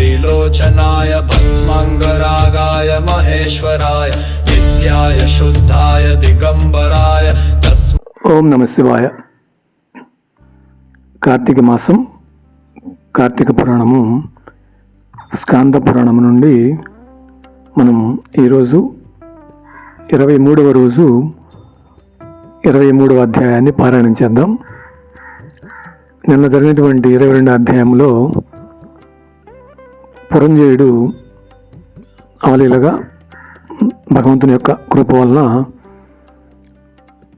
लोचनाय भस्माङ्गरागाय महेश्वराय नित्याय शुद्धाय दिगम्बराय तस्मै ఓం నమ శివాయ కార్తీక మాసం కార్తీక పురాణము స్కాంద పురాణము నుండి మనం ఈరోజు ఇరవై మూడవ రోజు ఇరవై మూడవ అధ్యాయాన్ని పారాయణం చేద్దాం నిన్న జరిగినటువంటి ఇరవై రెండో అధ్యాయంలో పురంజయుడు అవలీలగా భగవంతుని యొక్క కృప వలన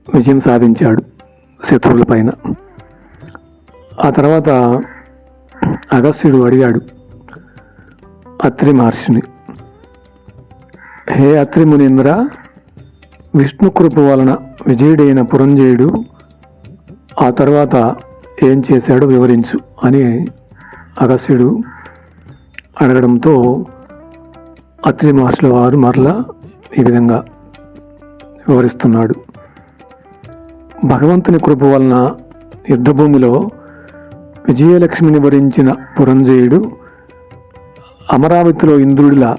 విజయం సాధించాడు శత్రువుల పైన. ఆ తర్వాత అగస్త్యుడు అడిగాడు అత్రి మహర్షిని హే అత్రి మునీంద్ర విష్ణు కృప వలన విజయుడైన పురంజయుడు ఆ తర్వాత ఏం చేశాడో వివరించు అని అగస్త్యుడు అడగడంతో అత్రి మహర్షుల వారు మరలా ఈ విధంగా వివరిస్తున్నాడు. భగవంతుని కృప వలన యుద్ధభూమిలో విజయలక్ష్మిని వరించిన పురంజయుడు అమరావతిలో ఇంద్రుడిలా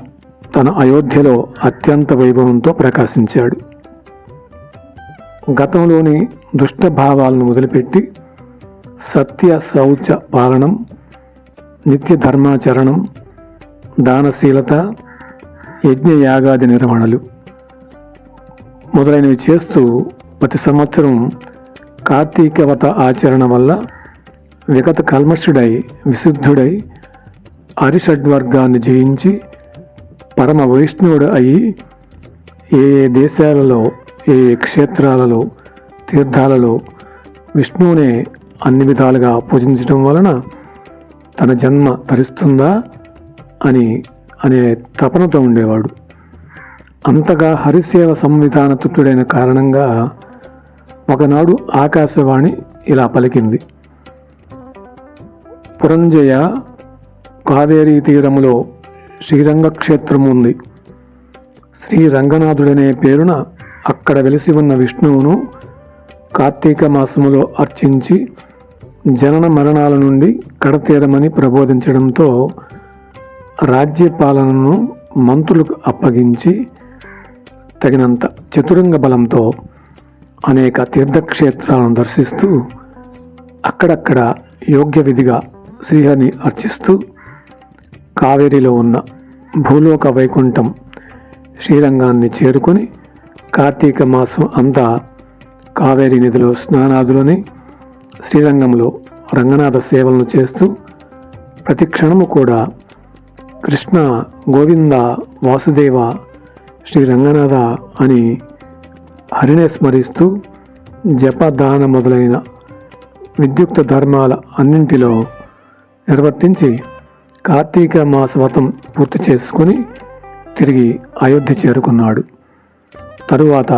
తన అయోధ్యలో అత్యంత వైభవంతో ప్రకాశించాడు. గతంలోని దుష్ట భావాలను వదిలిపెట్టి సత్య శౌచ పాలనం నిత్య ధర్మాచరణం దానశీలత యజ్ఞయాగాది నిర్వహణలు మొదలైనవి చేస్తూ ప్రతి సంవత్సరం కార్తీకవత ఆచరణ వల్ల విగత కల్మషుడై విశుద్ధుడై హరిషడ్వర్గాన్ని జయించి పరమ వైష్ణవుడు అయి ఏ ఏ దేశాలలో ఏ ఏ క్షేత్రాలలో తీర్థాలలో విష్ణువునే అన్ని విధాలుగా పూజించడం వలన తన జన్మ తరిస్తుందా? అని అనే తపనతో ఉండేవాడు. అంతగా హరిసేవ సంవిధాన తుట్టుడైన కారణంగా ఒకనాడు ఆకాశవాణి ఇలా పలికింది. పురంజయ కావేరీ తీరములో శ్రీరంగ క్షేత్రం ఉంది. శ్రీ రంగనాథుడనే పేరున అక్కడ వెలిసి ఉన్న విష్ణువును కార్తీక మాసములో అర్చించి జనన మరణాల నుండి కడతీరమని ప్రబోధించడంతో రాజ్యపాలనను మంత్రులకు అప్పగించి తగినంత చతురంగ బలంతో అనేక తీర్థక్షేత్రాలను దర్శిస్తూ అక్కడక్కడ యోగ్య విధిగా శ్రీహరిని అర్చిస్తూ కావేరిలో ఉన్న భూలోక వైకుంఠం శ్రీరంగాన్ని చేరుకొని కార్తీక మాసం అంతా కావేరీ నదిలో స్నానాదులని శ్రీరంగంలో రంగనాథ సేవలను చేస్తూ ప్రతి క్షణము కూడా కృష్ణ గోవింద వాసుదేవ శ్రీ రంగనాథ అని హరిని స్మరిస్తూ జపదాన మొదలైన విద్యుక్త ధర్మాల అన్నింటిలో నిర్వర్తించి కార్తీక మాస వ్రతం పూర్తి చేసుకుని తిరిగి అయోధ్య చేరుకున్నాడు. తరువాత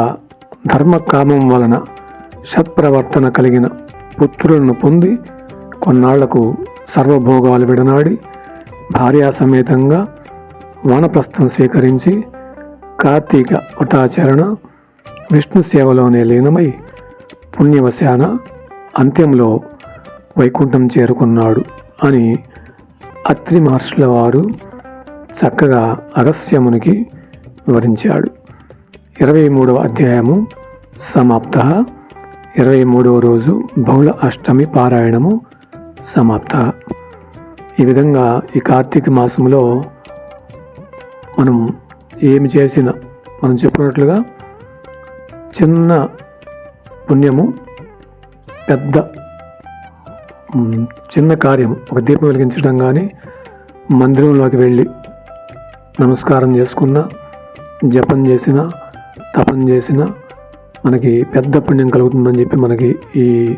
ధర్మకామం వలన సత్ప్రవర్తన కలిగిన పుత్రులను పొంది కొన్నాళ్ళకు సర్వభోగాలు విడనాడి భార్యా సమేతంగా వానప్రస్థం స్వీకరించి కార్తీక వ్రతాచరణ విష్ణు సేవలోనే లీనమై పుణ్యవశాన అంత్యంలో వైకుంఠం చేరుకున్నాడు అని అత్రి మహర్షుల వారు చక్కగా అగస్యమునికి వివరించాడు. ఇరవై మూడవ అధ్యాయము సమాప్త. ఇరవై మూడవ రోజు బహుళ అష్టమి పారాయణము సమాప్త. ఈ విధంగా ఈ కార్తీక మాసంలో మనం ఏమి చేసినా మనం చెప్పినట్లుగా చిన్న పుణ్యము పెద్ద చిన్న కార్యం ఒక దీపం వెలిగించడం కానీ మందిరంలోకి వెళ్ళి నమస్కారం చేసుకున్న జపం చేసిన తపం చేసిన మనకి పెద్ద పుణ్యం కలుగుతుందని చెప్పి మనకి ఈ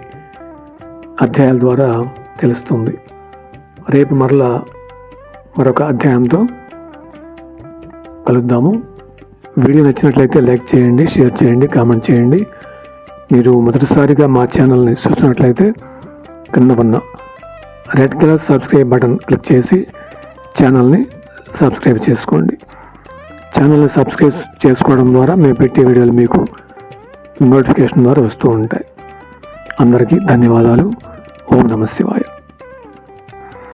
అధ్యాయాల ద్వారా తెలుస్తుంది. రేపు మరలా మరొక అధ్యాయంతో కలుద్దాము. వీడియో నచ్చినట్లయితే లైక్ చేయండి షేర్ చేయండి కామెంట్ చేయండి. మీరు మొదటిసారిగా మా ఛానల్ని చూస్తున్నట్లయితే కింద ఉన్న red colour subscribe button click చేసి ఛానల్ని సబ్స్క్రైబ్ చేసుకోండి. ఛానల్ని సబ్స్క్రైబ్ చేసుకోవడం ద్వారా మేము పెట్టే వీడియోలు మీకు నోటిఫికేషన్ ద్వారా వస్తూ ఉంటాయి. అందరికీ ధన్యవాదాలు. ఓం నమ శివాయ.